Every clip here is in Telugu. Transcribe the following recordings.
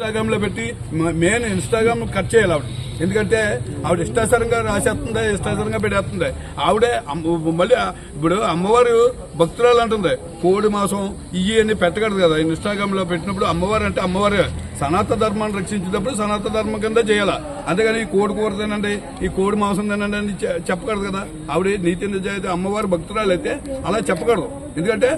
ఇన్స్టాగ్రామ్లో పెట్టి మెయిన్ ఇన్స్టాగ్రామ్ కట్ చేయాలి ఆవిడ. ఎందుకంటే ఆవిడ ఇష్టాసరంగా రాసేస్తుంది ఇష్టాసరంగా పెట్టేస్తుంది. ఆవిడే మళ్ళీ ఇప్పుడు అమ్మవారు భక్తురాలు అంటుంది. కోడి మాసం ఇవి అన్ని పెట్టకూడదు కదా. ఇన్స్టాగ్రామ్లో పెట్టినప్పుడు అమ్మవారు అంటే అమ్మవారు. సనాతన ధర్మాన్ని రక్షించేటప్పుడు సనాతన ధర్మం కింద చేయాలి. అంతేగాని ఈ కోడి కూర తినండి ఈ కోడి మాంసం తినండి అని చెప్పకూడదు కదా. ఆవిడ నీతి నిజాయితీ అమ్మవారు భక్తురాలు అయితే అలా చెప్పకూడదు. ఎందుకంటే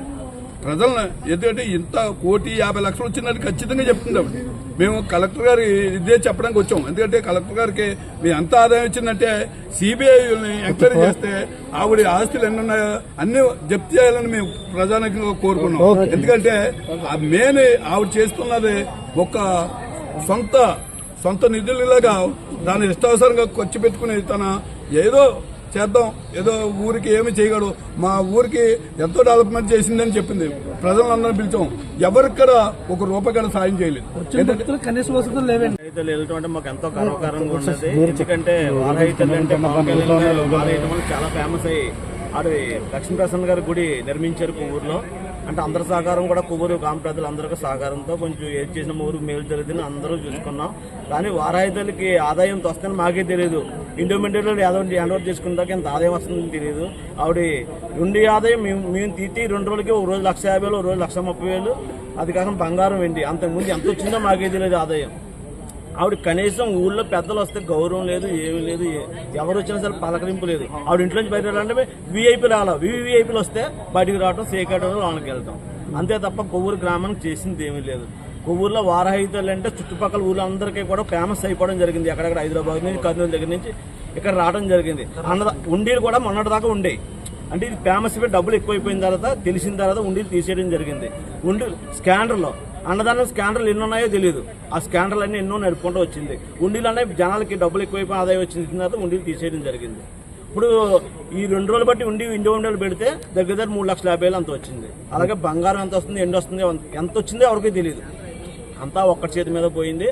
ప్రజలను ఎందుకంటే ఇంత కోటి యాభై లక్షలు వచ్చిందని ఖచ్చితంగా చెప్తుంది ఆవిడ. మేము కలెక్టర్ గారి ఇదే చెప్పడానికి వచ్చాం. ఎందుకంటే కలెక్టర్ గారికి మీ ఎంత ఆదాయం వచ్చిందంటే సిబిఐ ఎంక్వైరీ చేస్తే ఆవిడ ఆస్తులు ఎన్ని ఉన్నాయో అన్ని జప్తు చేయాలని మేము ప్రజానికంగా కోరుకున్నాం. ఎందుకంటే మెయిన్ ఆవిడ చేస్తున్నది ఒక సొంత సొంత నిధులలాగా దాన్ని ఇష్టావసరంగా ఖర్చు పెట్టుకుని తన ఏదో చేద్దాం. ఏదో ఊరికి ఏమి చేయగలడు మా ఊరికి ఎంతో డెవలప్మెంట్ చేసిందని చెప్పింది. ప్రజలందరినీ పిలిచాం. ఎవరిక్కడ ఒక రూపాయి కూడా సాయం చేయలేదు. ఎందుకంటే కనీస వసతులు లేవండి. రైతులు వెళ్ళటం అంటే మాకు ఎంతో గర్వకారంగా ఉన్నది. ఎందుకంటే వారైతులు అంటే చాలా ఫేమస్ అయ్యి అది లక్ష్మీప్రసన్న గారి గుడి నిర్మించారు కొవ్వూరులో. అంటే అందరి సహకారం కూడా కుబూరు గ్రామ ప్రజలు అందరికీ సహకారంతో కొంచెం ఏది చేసిన ఊరు మేలు జరిగిందని అందరూ చూసుకున్నాం. కానీ వారాయితలకి ఆదాయం వస్తుందని మాకే తెలియదు ఇండోమెంటరీలో ఏదో హ్యాండ్ చేసుకున్న ఎంత ఆదాయం వస్తుందని తెలియదు ఆవిడ రెండు ఆదాయం మేము మేము తీసి రెండు రోజులకి ఒక రోజు లక్ష యాభై వేలు ఒక రోజు లక్ష ముప్పై వేలు. అది కాకుండా బంగారం వెండి. అంతకుముందు ఎంత వచ్చిందో మాకే తెలియదు ఆదాయం. ఆవిడ కనీసం ఊళ్ళో పెద్దలు వస్తే గౌరవం లేదు ఏమీ లేదు ఎవరు వచ్చినా సరే పలకరింపు లేదు. ఆవిడ ఇంట్లోంచి బయట వెళ్ళాలంటే వీఐపీ రావాలి వివిఐపీలు వస్తే బయటికి రావడం సేకటం లోనకి వెళ్తాం అంతే తప్ప కొవ్వూరు గ్రామానికి చేసింది ఏమీ లేదు. కొవ్వూరులో వారహితలు అంటే చుట్టుపక్కల ఊళ్ళందరికీ కూడా ఫేమస్ అయిపోవడం జరిగింది. అక్కడక్కడ హైదరాబాద్ నుంచి కర్నూలు దగ్గర నుంచి ఇక్కడ రావడం జరిగింది. అన్న ఉండీలు కూడా మొన్నటిదాకా ఉండేవి అంటే ఇది ఫేమస్ డబ్బులు ఎక్కువైపోయిన తర్వాత తెలిసిన తర్వాత ఉండేది తీసేయడం జరిగింది. ఉండి స్కానర్లో అన్నదానం స్కాండర్లు ఎన్ని ఉన్నాయో తెలియదు ఆ స్కాండర్లు అన్ని ఎన్నో నడుపుకుంటూ వచ్చింది. ఉండీలు అనేవి జనాలకి డబ్బులు ఎక్కువైపోయి ఆదాయం వచ్చిన తర్వాత ఉండీలు తీసేయడం జరిగింది. ఇప్పుడు ఈ రెండు రోజులు బట్టి ఉండి ఇండి ఉండేలు పెడితే దగ్గర దగ్గర మూడు లక్షల యాభై వేలు అంత వచ్చింది. అలాగే బంగారం ఎంత వస్తుంది ఎండు వస్తుంది ఎంత వచ్చిందో ఎవరికి తెలియదు అంతా ఒక్క చేతి మీద పోయింది.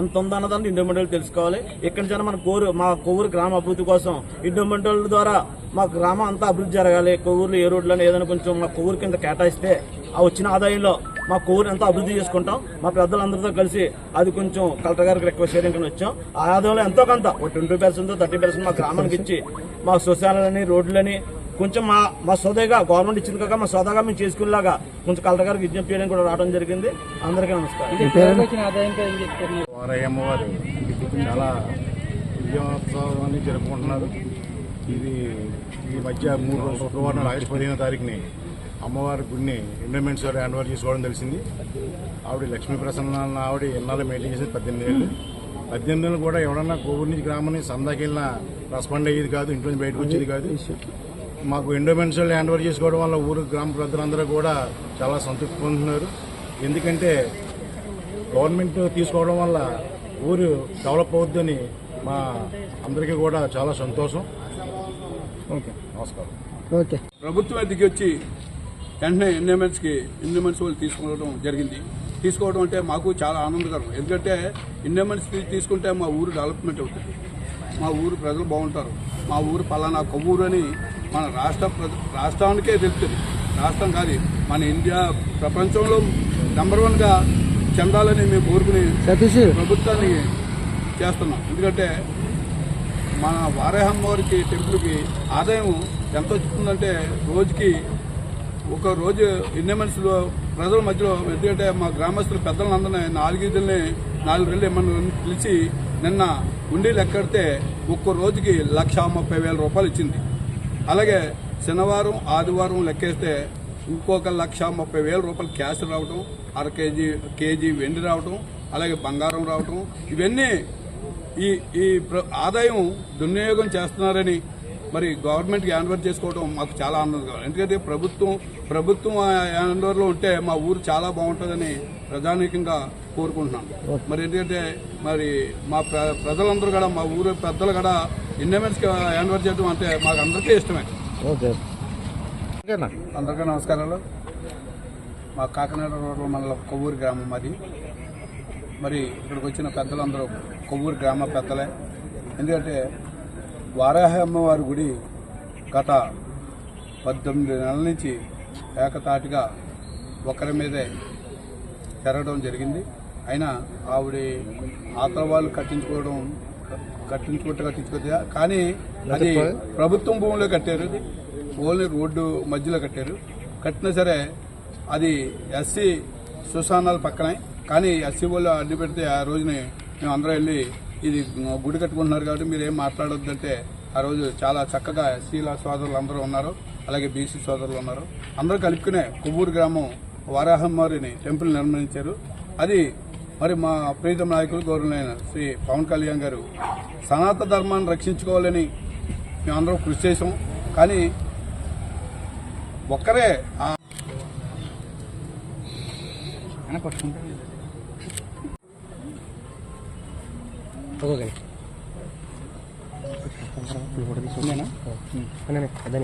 ఎంత ఉందో ఇండోమెంటల్ తెలుసుకోవాలి. ఇక్కడి నుంచి మన కోరు మా కొవ్వూరు గ్రామ అభివృద్ధి కోసం ఇండోమెంటల్ ద్వారా మా గ్రామం అంతా అభివృద్ధి జరగాలి. కొవ్వూరులో ఏ రోడ్లను ఏదైనా కొంచెం మా కొవ్వూరు కింద కేటాయిస్తే ఆ వచ్చిన ఆదాయంలో మా కొవ్వూరు ఎంతో అభివృద్ధి చేసుకుంటాం. మా పెద్దలందరితో కలిసి అది కొంచెం కలెక్టర్ గారికి రిక్వెస్ట్ చేయడానికి వచ్చాం. ఆ ఆదాయంలో ఎంతో కొంత ఒక ట్వంటీ పర్సెంట్ థర్టీ పర్సెంట్ మా గ్రామానికి ఇచ్చి మా శ్మశానాలని రోడ్లని కొంచెం మా మా సోదగా గవర్నమెంట్ ఇచ్చింది కాక మా సోదగా మేము చేసుకునేలాగా కొంచెం కలెక్టర్ గారికి విజ్ఞప్తి చేయడానికి కూడా రావడం జరిగింది. అందరికీ నమస్కారం. చాలా విజయోత్సవాన్ని జరుపుకుంటున్నారు. ఇది ఈ మధ్య మూడు రోజుల శుక్రవారం ఆగస్టు పదిహేనో తారీఖుని. అమ్మవారి గుడిని ఎండోమెంట్స్ వారు హ్యాండ్ ఓవర్ చేసుకోవడం తెలిసింది. ఆవిడ లక్ష్మీ ప్రసన్న అన్న ఆవిడ ఎన్నాళ్ళు మెయింటైన్ చేసేది పద్దెనిమిది ఏళ్ళు. పద్దెనిమిది ఏళ్ళు కూడా ఎవడన్నా కోవూరు నుంచి గ్రామం నుంచి సందాకి వెళ్ళినా రెస్పాండ్ అయ్యేది కాదు ఇంట్లో నుంచి బయటకు వచ్చేది కాదు. మాకు ఎండోమెంట్స్ వాళ్ళు హ్యాండ్ ఓవర్ చేసుకోవడం వల్ల ఊరు గ్రామ ప్రజలందరూ కూడా చాలా సంతృప్తి పొందుతున్నారు. ఎందుకంటే గవర్నమెంట్ తీసుకోవడం వల్ల ఊరు డెవలప్ అవుద్దని మా అందరికీ కూడా చాలా సంతోషం. ఓకే నమస్కారం. ఓకే. ప్రభుత్వం దిగి వచ్చి వెంటనే ఇండియమెన్స్కి ఇండియమెన్స్ వాళ్ళు తీసుకోవడం జరిగింది. తీసుకోవడం అంటే మాకు చాలా ఆనందకరం. ఎందుకంటే ఇండియమెన్స్ తీసుకుంటే మా ఊరు డెవలప్మెంట్ అవుతుంది. మా ఊరు ప్రజలు బాగుంటారు. మా ఊరు పలానా కొవ్వూరు అని మన రాష్ట్ర రాష్ట్రానికే తెలుస్తుంది. రాష్ట్రం కాదు మన ఇండియా ప్రపంచంలో నెంబర్ వన్గా చెందాలని మేము కోరుకుని ప్రభుత్వాన్ని చేస్తున్నాం. ఎందుకంటే మన వారాహమ్మవారికి టెంపుల్కి ఆదాయం ఎంత వస్తుందంటే రోజుకి ఒక రోజు ఎన్ని మనుషులు ప్రజల మధ్యలో ఎందుకంటే మా గ్రామస్తులు పెద్దలందరినీ నాలుగైదుల్ని నాలుగు రెండు ఏమన్నా పిలిచి నిన్న ఉండీలు ఎక్కడితే ఒక్క రోజుకి లక్ష ముప్పై వేల రూపాయలు ఇచ్చింది. అలాగే శనివారం ఆదివారం లెక్కేస్తే ఇంకొక లక్ష ముప్పై వేల రూపాయలు క్యాష్ రావటం అర కేజీ కేజీ వెండి రావటం అలాగే బంగారం రావటం ఇవన్నీ ఈ ఈ ప్ర- ఆదాయం దుర్వినియోగం చేస్తున్నారని మరి గవర్నమెంట్కి హ్యాండ్ ఓవర్ చేసుకోవడం మాకు చాలా ఆనందంగా. ఎందుకంటే ప్రభుత్వం ప్రభుత్వం హ్యాండ్ ఓవర్లో ఉంటే మా ఊరు చాలా బాగుంటుందని ప్రధానికంగా కోరుకుంటున్నాను మరి ఎందుకంటే మరి మా ప్ర- ప్రజలందరూ కూడా మా ఊరు పెద్దలు కూడా ఇండియమెన్స్కి హ్యాండ్ ఓవర్ చేయడం అంటే మాకు అందరికీ ఇష్టమే. ఓకే. ఓకేనా? అందరికీ నమస్కారాలు. మా కాకినాడ రోడ్ల మండలం కొవ్వూరు గ్రామం మాది మరి ఇక్కడికి వచ్చిన పెద్దలందరూ కొవ్వూరు గ్రామ పెద్దలే. ఎందుకంటే వారాహి అమ్మవారి గుడి గత పద్దెనిమిది నెలల నుంచి ఏకతాటిగా ఒకరి మీదే జరగడం జరిగింది. అయినా ఆవిడ ఆతల వాళ్ళు కట్టించుకోవడం కట్టించుకుంటే కట్టించుకోవచ్చు కానీ అది ప్రభుత్వం భూమిలో కట్టారు. ఓన్లీ రోడ్డు మధ్యలో కట్టారు. కట్టినా సరే అది ఎస్సీ సుశానాల పక్కనే. కానీ ఎస్సీ వాళ్ళు అడ్డు పెడితే ఆ రోజుని మేము అందరం వెళ్ళి ఇది గుడి కట్టుకుంటున్నారు కాబట్టి మీరు ఏం మాట్లాడొద్దంటే ఆ రోజు చాలా చక్కగా ఎస్సీల సోదరులు అందరూ ఉన్నారు. అలాగే బీసీ సోదరులు ఉన్నారు. అందరూ కలుపుకునే కొవ్వూరు గ్రామం వారాహమ్మారిని టెంపుల్ నిర్మించారు. అది మరి మా ప్రీతం నాయకులు గౌరవమైన శ్రీ పవన్ కళ్యాణ్ గారు సనాతన ధర్మాన్ని రక్షించుకోవాలని మేమందరం కృషి చేసాం కానీ ఒక్కరే ఓకే అదే